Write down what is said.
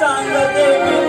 Sango Devi